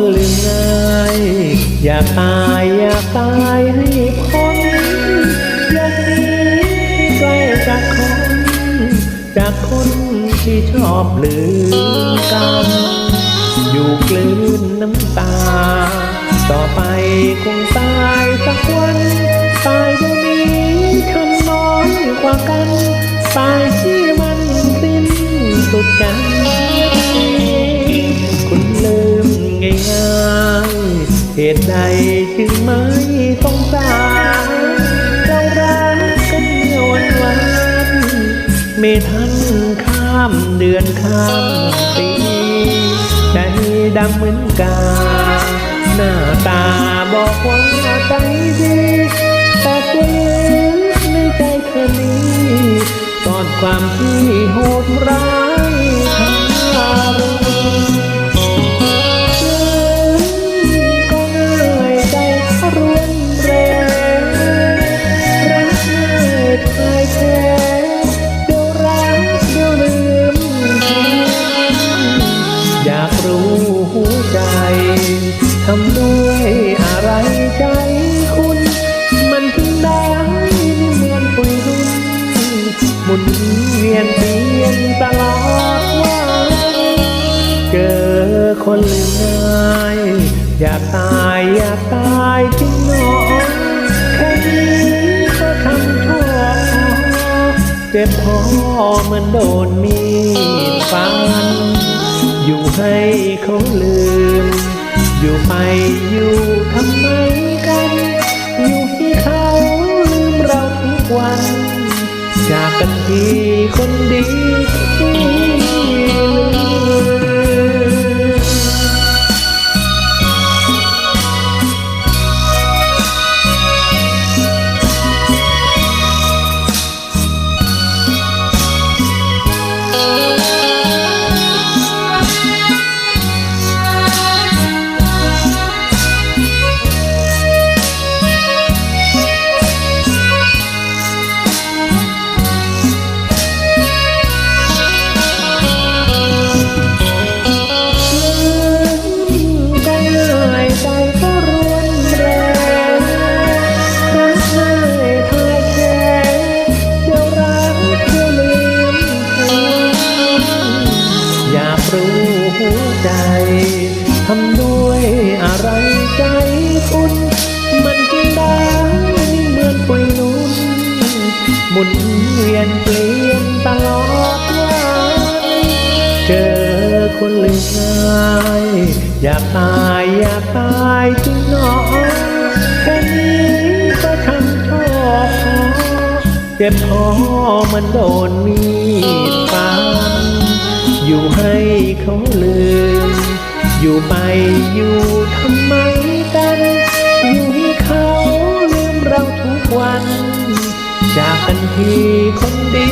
คนลืมง่ายอยากตายอยากตายให้พ้นอยากหนีไกลจากคน จากคนที่ชอบลืมกันอยู่กลืนน้ำตา ต่อไปคงตายสักวันตายเดี๋ยวนี้คำน้อยกว่ากันตายที่มันสิ้นสุดกัน ตุใดจึงไม่ต้องสารเรารักกันเมื่อวันวันไม่ทันข้ามเดือนข้ามปีใจดำเหมือนกา หน้าตาบอกว่าใจดีแต่ตัวลึกในใจเธอนี้ซ่อนความที่โหดร้ายทารุณ ทำด้วยอะไรใจคุณ มันถึงได้เหมือนปุยรุ่นหมุนเวียนเปลี่ยนตลอดวันเจอคนลืมง่ายอยากตายอยากตายจริงหนอแค่นี้ก็ทำชั่วพอเจ็บพอเหมือนโดนมีดฟัน อยู่ให้เขาลืม อยู่ไปอยู่ทำไมกัน อยู่ที่เขาลืมเราทุกวัน จากกันทีคนดี รู้หัวใจทำด้วยอะไรใจคุณ มันจึงได้เหมือนปุยนุ่นหมุนเวียนเปลี่ยนตลอดวันเจอคนลืมง่ายอยากตายอยากตายจริงหนอแค่นี้ก็ทำชอพอเจ็บพอมันโดนมีด เขาลืม อยู่ไปอยู่ทำไมกันอยู่ให้เขาลืมเราทุกวัน จากกันทีคนดี